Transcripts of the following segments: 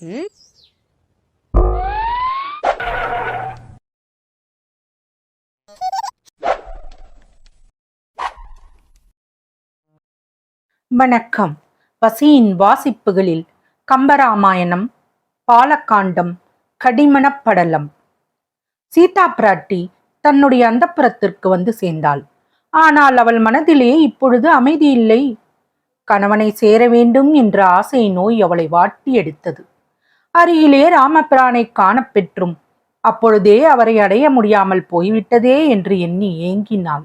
ம்? வணக்கம். வசியின் வாசிப்புகளில் கம்பராமாயணம் பாலக்காண்டம் கடிமணப்படலம் சீதா பிராட்டி தன்னுடைய அந்தப்புறத்திற்கு வந்து சேர்ந்தாள். ஆனால் அவள் மனதிலே இப்பொழுது அமைதி இல்லை. கணவனை சேர வேண்டும் என்ற ஆசை நோய் அவளை வாட்டி எடுத்தது. அருகிலே ராமபிரானை காணப்பெற்றும் அப்பொழுதே அவரை அடைய முடியாமல் போய்விட்டதே என்று எண்ணி ஏங்கினாள்.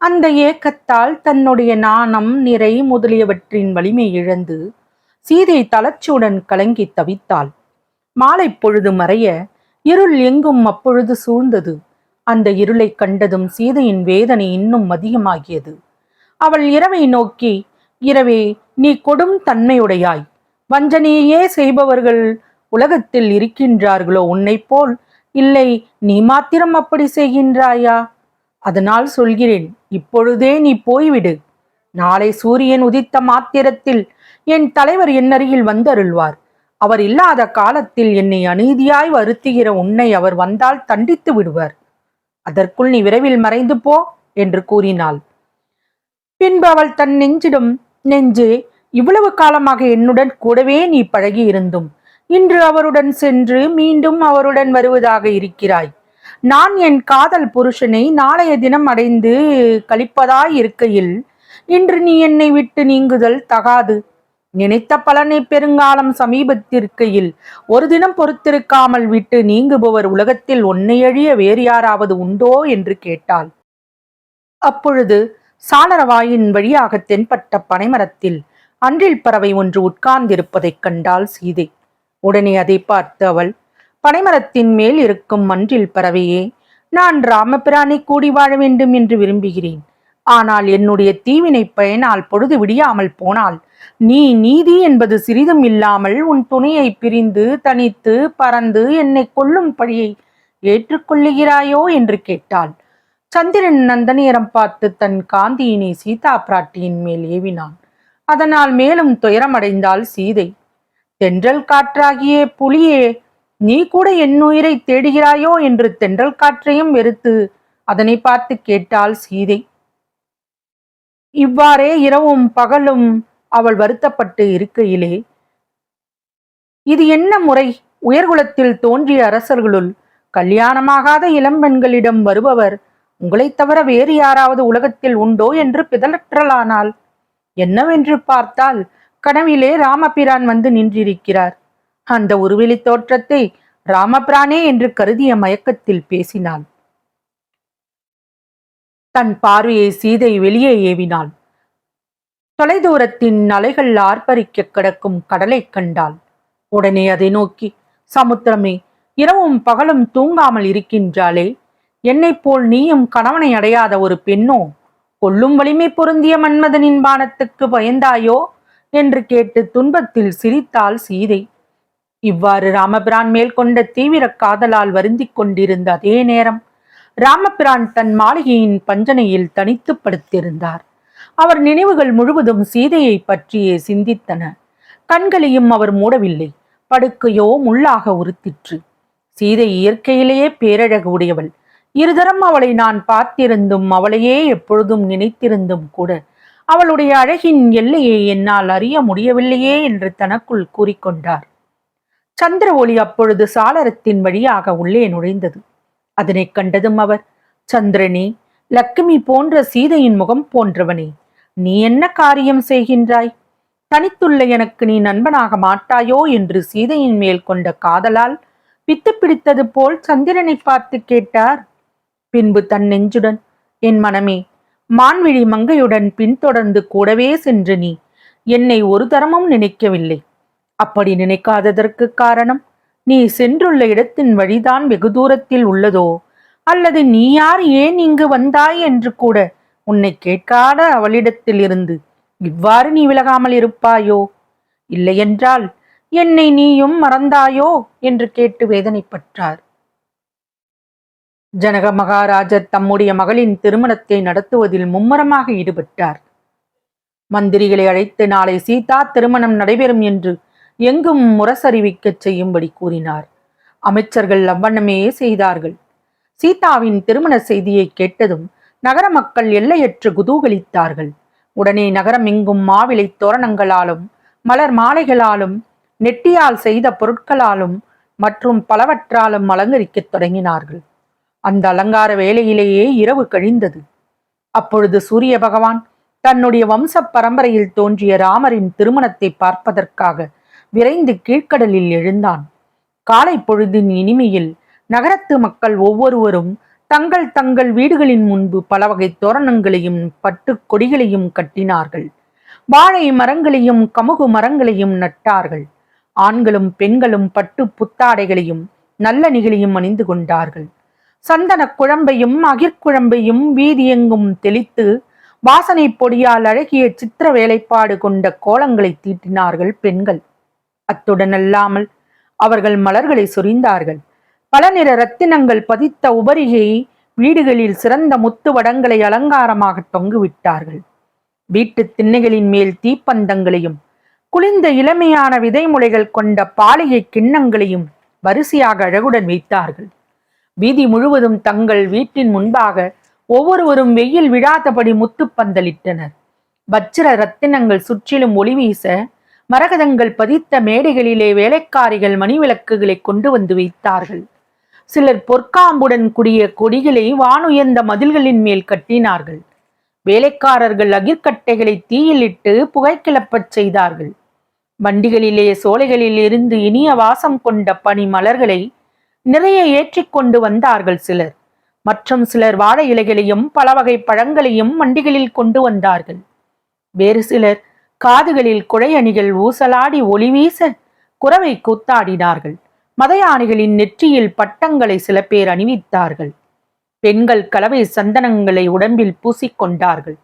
அந்த ஏக்கத்தால் தன்னுடைய நாணம் நிறை முதலியவற்றின் வலிமை இழந்து சீதை தளர்ச்சியுடன் கலங்கி தவித்தாள். மாலை பொழுது மறைய இருள் எங்கும் அப்பொழுது சூழ்ந்தது. அந்த இருளை கண்டதும் சீதையின் வேதனை இன்னும் அதிகமாகியது. அவள் இரவை நோக்கி இரவே நீ கொடும் தன்மையுடையாய். வஞ்சனையே செய்பவர்கள் உலகத்தில் இருக்கின்றார்களோ உன்னைப் போல் இல்லை நீ மாத்திரம் அப்படி செய்கின்றாயா? அதனால் சொல்கிறேன் இப்பொழுதே நீ போய்விடு. நாளை சூரியன் உதித்த மாத்திரத்தில் என் தலைவர் என்னருகில் வந்தருள்வார் அவர் இல்லாத காலத்தில் என்னை அநீதியாய் வருத்துகிற உன்னை அவர் வந்தால் தண்டித்து விடுவார். அதற்குள் நீ விரைவில் மறைந்து போ என்று கூறினாள். பின்பு அவள் தன் நெஞ்சிடும் நெஞ்சே இவ்வளவு காலமாக என்னுடன் கூடவே நீ பழகி இருந்தும் இன்று அவருடன் சென்று மீண்டும் அவருடன் வருவதாக இருக்கிறாய். நான் என் காதல் புருஷனை நாளைய தினம் அடைந்து கழிப்பதாய் இருக்கையில் இன்று நீ என்னை விட்டு நீங்குதல் தகாது. நினைத்த பலனை பெருங்காலம் சமீபத்திருக்கையில் ஒரு தினம் பொறுத்திருக்காமல் விட்டு நீங்குபவர் உலகத்தில் ஒன்னை அழிய வேறு யாராவது உண்டோ என்று கேட்டாள். அப்பொழுது சாளரவாயின் வழியாக தென்பட்ட பனைமரத்தில் அன்றில் பறவை ஒன்று உட்கார்ந்திருப்பதைக் கண்டாள் சீதை. உடனே அதை பார்த்து அவள் பனைமரத்தின் மேல் இருக்கும் மன்றில் பறவையே நான் ராமபிரானை கூடி வாழ வேண்டும் என்று விரும்புகிறேன். ஆனால் என்னுடைய தீவினை பயனால் பொழுது விடியாமல் போனால் நீ நீதி என்பது சிறிதும் இல்லாமல் உன் துணையை பிரிந்து தனித்து பறந்து என்னை கொல்லும் பழியை ஏற்றுக்கொள்ளுகிறாயோ என்று கேட்டாள். சந்திரன் நந்தநேரம் பார்த்து தன் காந்தியினை சீதா பிராட்டியின் மேல் ஏவினான். அதனால் மேலும் துயரமடைந்தாள் சீதை. தென்றல் காற்றாகிய புலியே நீ கூட என் உயிரை தேடுகிறாயோ என்று தென்றல் காற்றையும் வெறுத்து அதனை பார்த்து கேட்டாள் சீதை. இவ்வாறே இரவும் பகலும் அவள் வருத்தப்பட்டு இருக்கையிலே இது என்ன முறை? உயர்குலத்தில் தோன்றிய அரசர்களுள் கல்யாணமாகாத இளம்பெண்களிடம் வருபவர் உங்களைத் தவிர வேறு யாராவது உலகத்தில் உண்டோ? என்று பிதற்றலானாள். என்னவென்று பார்த்தால் கனவிலே ராமபிரான் வந்து நின்றிருக்கிறார். அந்த உருவெளி தோற்றத்தை ராமபிரானே என்று கருதிய மயக்கத்தில் பேசினாள் தன் பார்வையை சீதை வெளியே ஏவினாள் தொலைதூரத்தின் அலைகள் ஆர்ப்பரிக்க கிடக்கும் கடலை கண்டாள். உடனே அதை நோக்கி சமுத்திரமே இரவும் பகலும் தூங்காமல் இருக்கின்றாளே. என்னைப் போல் நீயும் கணவனை அடையாத ஒரு பெண்ணோ? கொல்லும் வலிமை பொருந்திய மன்மதனின் பானத்துக்கு பயந்தாயோ? என்று கேட்டு துன்பத்தில் சிரித்தாள் சீதை. இவ்வாறு ராமபிரான் மேல் கொண்ட தீவிர காதலால் வருந்திக் கொண்டிருந்த அதே நேரம் ராமபிரான் தன் மாளிகையின் பஞ்சனையில் தனித்து படுத்திருந்தார். அவர் நினைவுகள் முழுவதும் சீதையை பற்றியே சிந்தித்தன. கண்களையும் அவர் மூடவில்லை. படுக்கையோ முள்ளாக உறுத்திற்று. சீதை இயற்கையிலேயே பேரழகு உடையவள். இருதரம் அவளை நான் பார்த்திருந்தும் அவளையே எப்பொழுதும் நினைத்திருந்தும் கூட அவளுடைய அழகின் எல்லையை என்னால் அறிய முடியவில்லையே என்று தனக்குள் கூறிக்கொண்டார். சந்திர ஒளி அப்பொழுது சாளரத்தின் வழியாக உள்ளே நுழைந்தது. அதனைக் கண்டதும் அவர் சந்திரனே லக்குமி போன்ற சீதையின் முகம் போன்றவனே நீ என்ன காரியம் செய்கின்றாய்? தனித்துள்ள எனக்கு நீ நண்பனாக மாட்டாயோ? என்று சீதையின் மேல் கொண்ட காதலால் பித்து பிடித்தது போல் சந்திரனை பார்த்து கேட்டார். பின்பு தன் நெஞ்சுடன் என் மனமே மான்விழி மங்கையுடன் பின்தொடர்ந்து கூடவே சென்று நீ. என்னை ஒரு தரமும் நினைக்கவில்லை. அப்படி நினைக்காததற்கு காரணம் நீ சென்றுள்ள இடத்தின் வழிதான் வெகு தூரத்தில் உள்ளதோ? அல்லது நீ யார் ஏன் இங்கு வந்தாய் என்று கூட உன்னை கேட்காத அவளிடத்தில் இருந்து இவ்வாறு நீ விலகாமல் இருப்பாயோ? இல்லையென்றால் என்னை நீயும் மறந்தாயோ? என்று கேட்டு வேதனைப்பட்டார். ஜனக மகாராஜர் தம்முடைய மகளின் திருமணத்தை நடத்துவதில் மும்மரமாக ஈடுபட்டார். மந்திரிகளை அழைத்து நாளை சீதா திருமணம் நடைபெறும் என்று எங்கும் முரசறிவிக்கச் செய்யும்படி கூறினார். அமைச்சர்கள் அவ்வண்ணமே செய்தார்கள். சீதாவின் திருமண செய்தியை கேட்டதும் நகர மக்கள் எல்லையற்று குதூகலித்தார்கள். உடனே நகரம் எங்கும் மாவிலை தோரணங்களாலும் மலர் மாலைகளாலும் நெட்டியால் செய்த பொருட்களாலும் மற்றும் பலவற்றாலும் அலங்கரிக்கத் தொடங்கினார்கள். அந்த அலங்கார வேலையிலேயே இரவு கழிந்தது. அப்பொழுது சூரிய பகவான் தன்னுடைய வம்ச பரம்பரையில் தோன்றிய ராமரின் திருமணத்தை பார்ப்பதற்காக விரைந்து கீழ்க்கடலில் எழுந்தான். காலை பொழுதின் இனிமையில் நகரத்து மக்கள் ஒவ்வொருவரும் தங்கள் தங்கள் வீடுகளின் முன்பு பல வகை தோரணங்களையும் பட்டு கொடிகளையும் கட்டினார்கள். வாழை மரங்களையும் கமுகு மரங்களையும் நட்டார்கள். ஆண்களும் பெண்களும் பட்டு புத்தாடைகளையும் நல்ல நிகழையும் அணிந்து கொண்டார்கள். சந்தன குழம்பையும் அகிர்குழம்பையும் வீதியெங்கும் தெளித்து வாசனை பொடியால் அழகிய சித்திர வேலைப்பாடு கொண்ட கோலங்களை தீட்டினார்கள் பெண்கள். அத்துடன் அல்லாமல் அவர்கள் மலர்களை சொரிந்தார்கள். பல நிற ரத்தினங்கள் பதித்த உபரிகை வீடுகளில் சிறந்த முத்து வடங்களை அலங்காரமாக தொங்குவிட்டார்கள். வீட்டு திண்ணைகளின் மேல் தீப்பந்தங்களையும் குளிர்ந்த இளமையான விதைமுளைகள் கொண்ட பாலிகை கிண்ணங்களையும் வரிசையாக அழகுடன் வைத்தார்கள் வீதி முழுவதும் தங்கள் வீட்டின் முன்பாக ஒவ்வொருவரும் வெயில் விழாதபடி முத்து பந்தலிட்டனர். வச்சிர ரத்தினங்கள் சுற்றிலும் ஒளி வீச மரகதங்கள் பதித்த மேடைகளிலே வேலைக்காரிகள் மணிவிளக்குகளை கொண்டு வந்து வைத்தார்கள். சிலர் பொற்காம்புடன் கூடிய கொடிகளை வானுயர்ந்த மதில்களின் மேல் கட்டினார்கள். வேலைக்காரர்கள் அகிர்கட்டைகளை தீயிலிட்டு புகை கிளப்பச் செய்தார்கள். வண்டிகளிலே சோலைகளில் இருந்து இனிய வாசம் கொண்ட பனி மலர்களை நிறைய ஏற்றி கொண்டு வந்தார்கள் சிலர். மற்றும் சிலர் வாழை இலைகளையும் பல வகை பழங்களையும் வண்டிகளில் கொண்டு வந்தார்கள். வேறு சிலர் காதுகளில் குழையணிகள் ஊசலாடி ஒளி வீச குறவை கூத்தாடினார்கள். மதையானைகளின் நெற்றியில் பட்டங்களை சில பேர் அணிவித்தார்கள். பெண்கள் கலவை சந்தனங்களை உடம்பில் பூசிக்கொண்டார்கள்.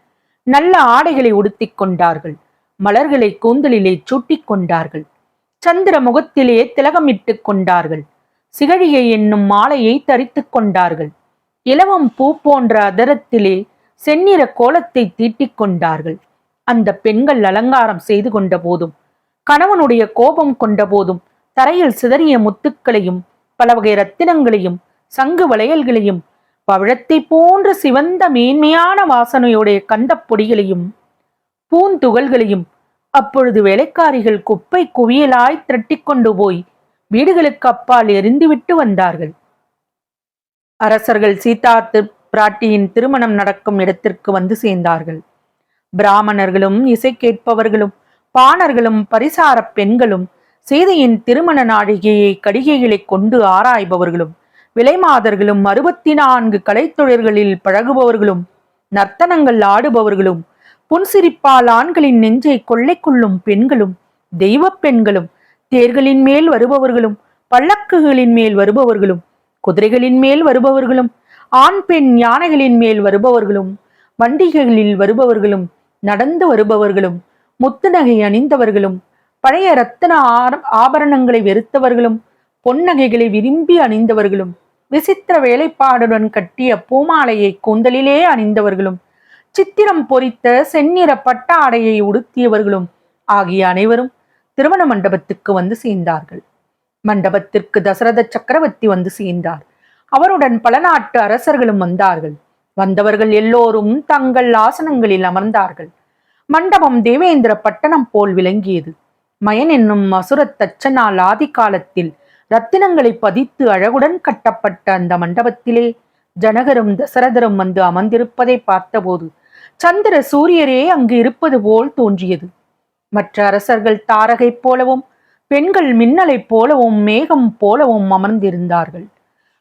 நல்ல ஆடைகளை உடுத்திக் கொண்டார்கள். மலர்களை கூந்தலிலே சூட்டிக் கொண்டார்கள். சந்திர முகத்திலே திலகமிட்டு கொண்டார்கள். சிகழியை என்னும் மாலையை தரித்துக் கொண்டார்கள். இலவம் பூ போன்ற அதரத்திலே செந்நிற கோலத்தை தீட்டிக் கொண்டார்கள். அந்த பெண்கள் அலங்காரம் செய்து கொண்ட போதும் கணவனுடைய கோபம் கொண்ட போதும் தரையில் சிதறிய முத்துக்களையும் பல வகை ரத்தினங்களையும் சங்கு வளையல்களையும் பவிழத்தை போன்ற சிவந்த மேன்மையான வாசனையுடைய கந்தப் பொடிகளையும் பூந்துகள்களையும் அப்பொழுது வேலைக்காரிகள் குப்பை குவியலாய் திரட்டிக்கொண்டு போய் வீடுகளுக்கு அப்பால் எரிந்துவிட்டு வந்தார்கள். அரசர்கள் சீதா பிராட்டியின் திருமணம் நடக்கும் இடத்திற்கு வந்து சேர்ந்தார்கள். பிராமணர்களும் இசை கேட்பவர்களும் பாணர்களும் பரிசார பெண்களும் சீதையின் திருமண நாழிகையை கடிகைகளை கொண்டு ஆராய்பவர்களும் விலைமாதர்களும் அறுபத்தி நான்கு கலைத்தொழில்களில் பழகுபவர்களும் நர்த்தனங்கள் ஆடுபவர்களும் புன்சிரிப்பால் ஆண்களின் நெஞ்சை கொள்ளை கொள்ளும் பெண்களும் தெய்வப் பெண்களும் தேர்களின் மேல் வருபவர்களும் பல்லக்குகளின் மேல் வருபவர்களும் குதிரைகளின் மேல் வருபவர்களும் ஆண் பெண் யானைகளின் மேல் வருபவர்களும் வண்டிகளில் வருபவர்களும் நடந்து வருபவர்களும் முத்துநகை அணிந்தவர்களும் பழைய இரத்தன ஆபரணங்களை வெறுத்தவர்களும் பொன்னகைகளை விரும்பி அணிந்தவர்களும் விசித்திர வேலைப்பாடுடன் கட்டிய பூமாலையை கூந்தலிலே அணிந்தவர்களும் சித்திரம் பொறித்த செந்நிற பட்ட ஆடையை உடுத்தியவர்களும் ஆகிய அனைவரும் திருமண மண்டபத்துக்கு வந்து சேர்ந்தார்கள். மண்டபத்திற்கு தசரத சக்கரவர்த்தி வந்து சேர்ந்தார். அவருடன் பல நாட்டு அரசர்களும் வந்தார்கள். வந்தவர்கள் எல்லோரும் தங்கள் ஆசனங்களில் அமர்ந்தார்கள். மண்டபம் தேவேந்திர பட்டணம் போல் விளங்கியது. மயன் என்னும் அசுரத் தச்சனால் ஆதி காலத்தில் ரத்தினங்களை பதித்து அழகுடன் கட்டப்பட்ட அந்த மண்டபத்திலே ஜனகரும் தசரதரும் வந்து அமர்ந்திருப்பதை பார்த்தபோது சந்திர சூரியரே அங்கு இருப்பது போல் தோன்றியது. மற்ற அரசர்கள் தாரகை போலவும் பெண்கள் மின்னலைப் போலவும் மேகம் போலவும் அமர்ந்திருந்தார்கள்.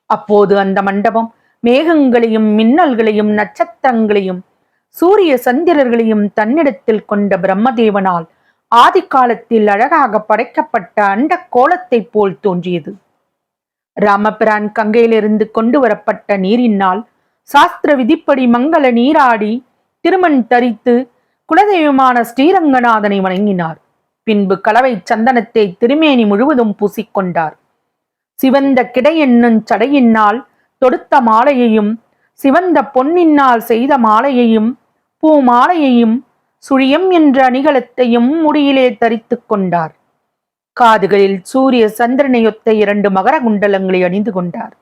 அப்போது அந்த மண்டபம் மேகங்களையும் மின்னல்களையும் நட்சத்திரங்களையும் சூரிய சந்திரர்களையும் தன்னிடத்தில் கொண்ட பிரம்மதேவனால் ஆதி காலத்தில் அழகாக படைக்கப்பட்ட அண்ட கோலத்தைப் போல் தோன்றியது. ராமபிரான் கங்கையிலிருந்து கொண்டு வரப்பட்ட நீரினால் சாஸ்திர விதிப்படி மங்கள நீராடி திருமண் தரித்து குலதெய்வமான ஸ்ரீரங்கநாதனை வணங்கினார். பின்பு கலவை சந்தனத்தை திருமேனி முழுவதும் பூசிக்கொண்டார். சிவந்த கிடை என்னும் சடையினால் தொடுத்த மாலையையும் சிவந்த பொன்னினால் செய்த மாலையையும் பூ மாலையையும் சுழியம் என்ற அணிகலத்தையும் முடியிலே தரித்து கொண்டார். காதுகளில் சூரிய சந்திரனையொத்த இரண்டு மகர குண்டலங்களை அணிந்து கொண்டார்.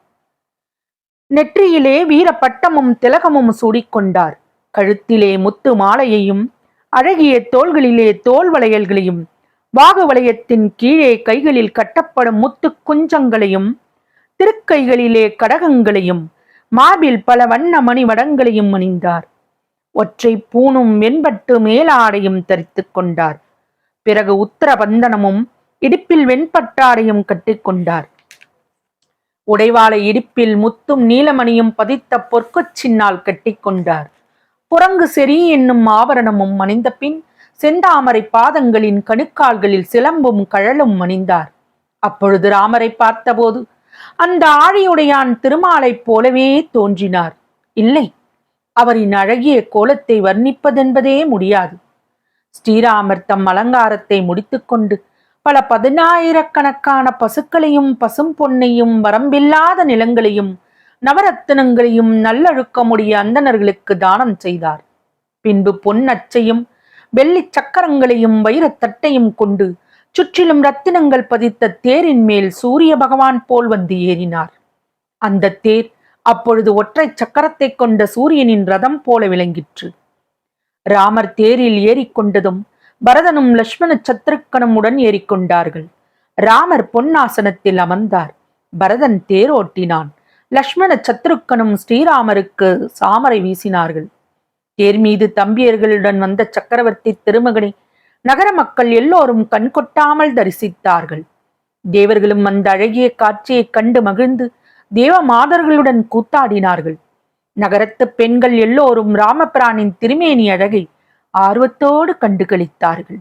நெற்றியிலே வீர பட்டமும் திலகமும் சூடிக்கொண்டார். கழுத்திலே முத்து மாலையையும் அழகிய தோள்களிலே தோல் வளையல்களையும் பாக வளையத்தின் கீழே கைகளில் கட்டப்படும் முத்து குஞ்சங்களையும் திருக்கைகளிலே கடகங்களையும் மார்பில் பல வண்ண மணி வடங்களையும் அணிந்தார். ஒற்றை பூணும் வெண்பட்டு மேலாடையும் தரித்து கொண்டார். பிறகு உத்தர பந்தனமும் இடுப்பில் வெண்பட்டாடையும் கட்டிக்கொண்டார் உடைவாளை இடுப்பில் முத்தும் நீலமணியும் பதித்த பொற்கொச்சின்னால் கட்டிக்கொண்டார் புறங்கு செறி என்னும் ஆபரணமும் அணிந்த பின் செந்தாமரை பாதங்களின் கணுக்கால்களில் சிலம்பும் கழலும் அணிந்தார் அப்பொழுது ராமரை பார்த்தபோது அந்த ஆழியுடையான் திருமாலைப் போலவே தோன்றினார். இல்லை அவரின் அழகிய கோலத்தை வர்ணிப்பதென்பதே முடியாது. ஸ்ரீராமர் தம் அலங்காரத்தை முடித்துக்கொண்டு பல பதினாயிரக்கணக்கான பசுக்களையும் பசும் பொன்னையும் வரம்பில்லாத நிலங்களையும் நவரத்தினங்களையும் நல்லழுக்கமுடைய அந்தணர்களுக்கு தானம் செய்தார். பின்பு பொன் அச்சையும் வெள்ளி சக்கரங்களையும் வைரத்தட்டையும் கொண்டு சுற்றிலும் ரத்தினங்கள் பதித்த தேரின் மேல் சூரிய பகவான் போல் வந்து ஏறினார். அந்த தேர் அப்பொழுது ஒற்றை சக்கரத்தை கொண்ட சூரியனின் ரதம் போல விளங்கிற்று. ராமர் தேரில் ஏறிக்கொண்டதும் பரதனும் லட்சுமண சத்ருக்கனும் உடன் ஏறிக்கொண்டார்கள். ராமர் பொன்னாசனத்தில் அமர்ந்தார். பரதன் தேரோட்டினான். லக்ஷ்மண சத்ருக்கனும் ஸ்ரீராமருக்கு சாமரை வீசினார்கள். தேர் மீது தம்பியர்களுடன் வந்த சக்கரவர்த்தி திருமகனை நகர மக்கள் எல்லோரும் கண்கொட்டாமல் தரிசித்தார்கள். தேவர்களும் அந்த அழகிய காட்சியைக் கண்டு மகிழ்ந்து தேவ மாதர்களுடன் கூத்தாடினார்கள். நகரத்து பெண்கள் எல்லோரும் ராமபிரானின் திருமேனி அழகை ஆர்வத்தோடு கண்டு கழித்தார்கள்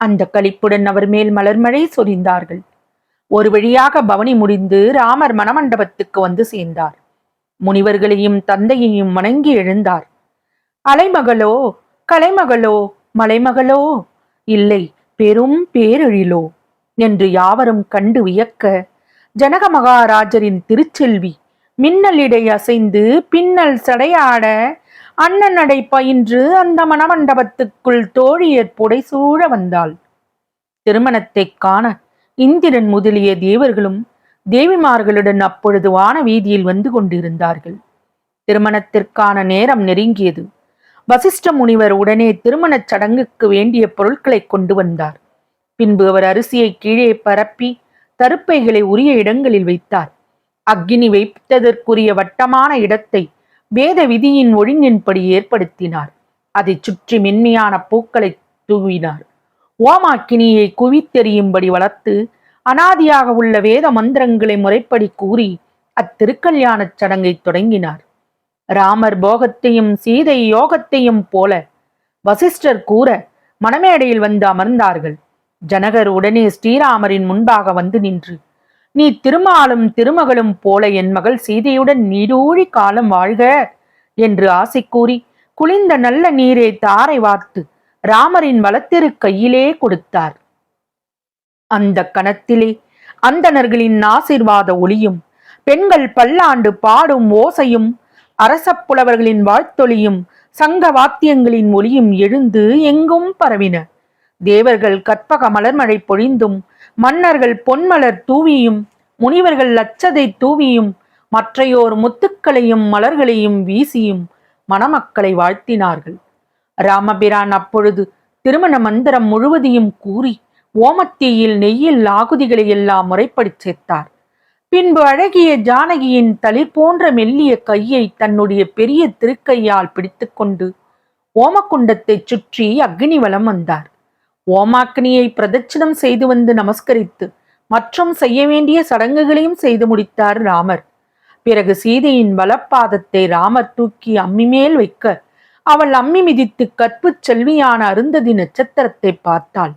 அந்த களிப்புடன் அவர் மேல் மலர்மழை சொரிந்தார்கள். ஒரு வழியாக பவனி முடிந்து ராமர் மணமண்டபத்துக்கு வந்து சேர்ந்தார். முனிவர்களையும் தந்தையையும் வணங்கி எழுந்தார். அலைமகளோ கலைமகளோ மலைமகளோ இல்லை பெரும் பேரெழிலோ என்று யாவரும் கண்டு வியக்க ஜனக மகாராஜரின் திருச்செல்வி மின்னலிடை அசைந்து பின்னல் சடையாட அண்ணன் நடை பயின்று அந்த மணமண்டபத்துக்குள் தோழியர் புடைசூழ வந்தாள். திருமணத்தைக் காண இந்திரன் முதலிய தேவர்களும் தேவிமார்களுடன் அப்பொழுது வான வீதியில் வந்து கொண்டிருந்தார்கள். திருமணத்திற்கான நேரம் நெருங்கியது. வசிஷ்ட முனிவர் உடனே திருமணச் சடங்குக்கு வேண்டிய பொருட்களை கொண்டு வந்தார். பின்பு அவர் அரிசியை கீழே பரப்பி தருப்பைகளை உரிய இடங்களில் வைத்தார். அக்னி வைத்ததற்குரிய வட்டமான இடத்தை வேத விதியின் ஒழுங்கின்படி ஏற்படுத்தினார். அதைச் சுற்றி மென்மையான பூக்களை தூவினார். ஓமாக்கினியை குவித்தெறியும்படி வளர்த்து அனாதியாக உள்ள வேத மந்திரங்களை முறைப்படி கூறி அத்திருக்கல்யாணச் சடங்கை தொடங்கினார். ராமர் போகத்தையும் சீதை யோகத்தையும் போல வசிஷ்டர் கூற மணமேடையில் வந்து அமர்ந்தார்கள். ஜனகர் உடனே ஸ்ரீராமரின் முன்பாக வந்து நின்று நீ திருமாலும் திருமகளும் போல என் மகள் சீதையுடன் நீடூழி காலம் வாழ்க என்று ஆசை கூறி குளிர்ந்த நல்ல நீரை தாரை வார்த்து ராமரின் வலத்திரு கையிலே கொடுத்தார். அந்த கணத்திலே அந்தணர்களின் ஆசிர்வாத ஒளியும் பெண்கள் பல்லாண்டு பாடும் ஓசையும் அரச புலவர்களின் வாழ்த்தொலியும் சங்க வாத்தியங்களின் ஒளியும் எழுந்து எங்கும் பரவின. தேவர்கள் கற்பக மலர்மழை பொழிந்தும் மன்னர்கள் பொன்மலர் தூவியும் முனிவர்கள் லட்சதை தூவியும் மற்றையோர் முத்துக்களையும் மலர்களையும் வீசியும் மணமக்களை வாழ்த்தினார்கள். ராமபிரான் அப்பொழுது திருமண மந்திரம் முழுவதையும் கூறி ஓமத்தீயில் நெய்யில் ஆகுதிகளை எல்லாம் முறைப்படி சேர்த்தார். பின்பு அழகிய ஜானகியின் தளிர் போன்ற மெல்லிய கையை தன்னுடைய பெரிய திருக்கையால் பிடித்துக்கொண்டு ஓமக்குண்டத்தை சுற்றி அக்னி வலம் வந்தார். ஓமாக்னியை பிரதட்சிணம் செய்து வந்து நமஸ்கரித்து மற்றும் செய்ய வேண்டிய சடங்குகளையும் செய்து முடித்தார் ராமர். பிறகு சீதையின் வலப்பாதத்தை ராமர் தூக்கி அம்மி மேல் வைக்க அவள் அம்மி மிதித்து கற்புச் செல்வியான அருந்ததி நட்சத்திரத்தை பார்த்தாள்.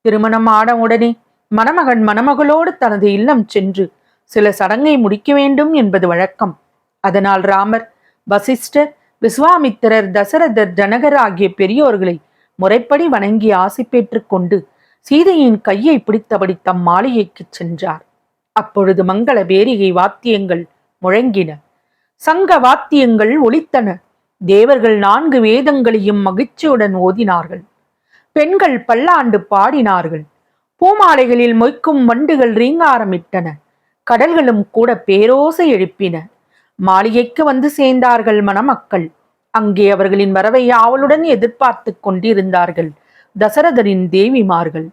திருமணம் ஆட உடனே மணமகன் மணமகளோடு தனது இல்லம் சென்று சில சடங்கை முடிக்க வேண்டும் என்பது வழக்கம். அதனால் ராமர் வசிஷ்டர் விஸ்வாமித்திரர் தசரதர் ஜனகர் ஆகிய பெரியோர்களை முறைப்படி வணங்கி ஆசை பெற்றுக்கொண்டு சீதையின் கையை பிடித்தபடி தம் மாளிகைக்குச் சென்றார். அப்பொழுது மங்கள பேரிகை வாத்தியங்கள் முழங்கின. சங்க வாத்தியங்கள் ஒலித்தன. தேவர்கள் நான்கு வேதங்களையும் மகிழ்ச்சியுடன் ஓதினார்கள். பெண்கள் பல்லாண்டு பாடினார்கள். பூமாலைகளில் மொய்க்கும் வண்டுகள் ரீங்காரமிட்டன கடல்களும் கூட பேரோசை எழுப்பின. மாளிகைக்கு வந்து சேர்ந்தார்கள் மணமக்கள். அங்கே அவர்களின் வரவை ஆவலுடன் எதிர்பார்த்து கொண்டிருந்தார்கள் தசரதரின் தேவிமார்கள்.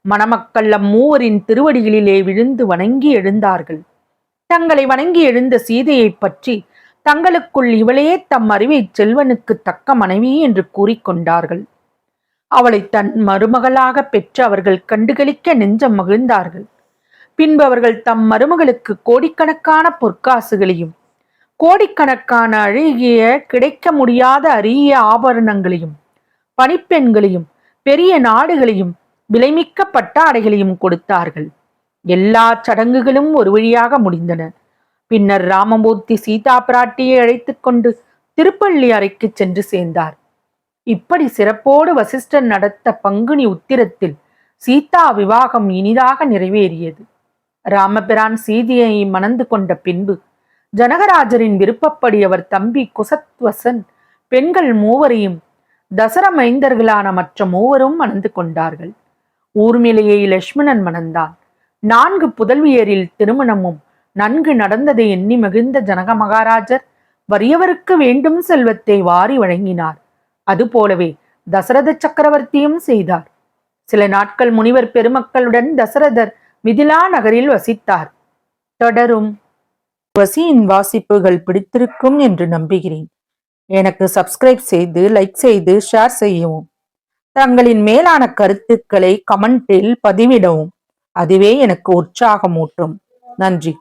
மணமக்கள் அம்மூவரின் திருவடிகளிலே விழுந்து வணங்கி எழுந்தார்கள். தங்களை வணங்கி எழுந்த சீதையைப் பற்றி தங்களுக்குள் இவளே தம் அறிவை செல்வனுக்கு தக்க மனைவி என்று கூறிக்கொண்டார்கள் அவளை தன் மருமகளாக பெற்று அவர்கள் கண்டுகளிக்க நெஞ்சம் மகிழ்ந்தார்கள். பின்பு அவர்கள் தம் மருமகளுக்கு கோடிக்கணக்கான பொற்காசுகளையும் கோடிக்கணக்கான அழகிய கிடைக்க முடியாத அரிய ஆபரணங்களையும் பணிப்பெண்களையும் பெரிய நாடுகளையும் விலைமிக்க பட்டாடைகளையும் கொடுத்தார்கள். எல்லா சடங்குகளும் ஒரு வழியாக முடிந்தன. பின்னர் ராமமூர்த்தி சீதா பிராட்டியை அழைத்து கொண்டு திருப்பள்ளி அறைக்கு சென்று சேர்ந்தார். இப்படி சிறப்போடு வசிஷ்டர் நடத்த பங்குனி உத்திரத்தில் சீதா விவாகம் இனிதாக நிறைவேறியது. ராமபிரான் சீதையை மணந்து கொண்ட பின்பு ஜனகராஜரின் விருப்பப்படி அவர் தம்பி குசத்வசன் பெண்கள் மூவரையும் தசர மைந்தர்களான மற்ற மூவரும் மணந்து கொண்டார்கள். ஊர்மிலையை லட்சுமணன் மணந்தான். நான்கு புதல்வியரில் திருமணமும் நன்கு நடந்ததை எண்ணி மகிழ்ந்த ஜனக மகாராஜர் வறியவருக்கு வேண்டும் செல்வத்தை வாரி வழங்கினார். அதுபோலவே தசரத சக்கரவர்த்தியும் செய்தார். சில நாட்கள் முனிவர் பெருமக்களுடன் தசரதர் மிதிலா நகரில் வசித்தார். தொடரும். வசியின் வாசிப்புகள் பிடித்திருக்கும் என்று நம்புகிறேன். எனக்கு சப்ஸ்கிரைப் செய்து லைக் செய்து ஷேர் செய்யவும். தங்களின் மேலான கருத்துக்களை கமெண்டில் பதிவிடவும். அதுவே எனக்கு உற்சாகமூட்டும். நன்றி.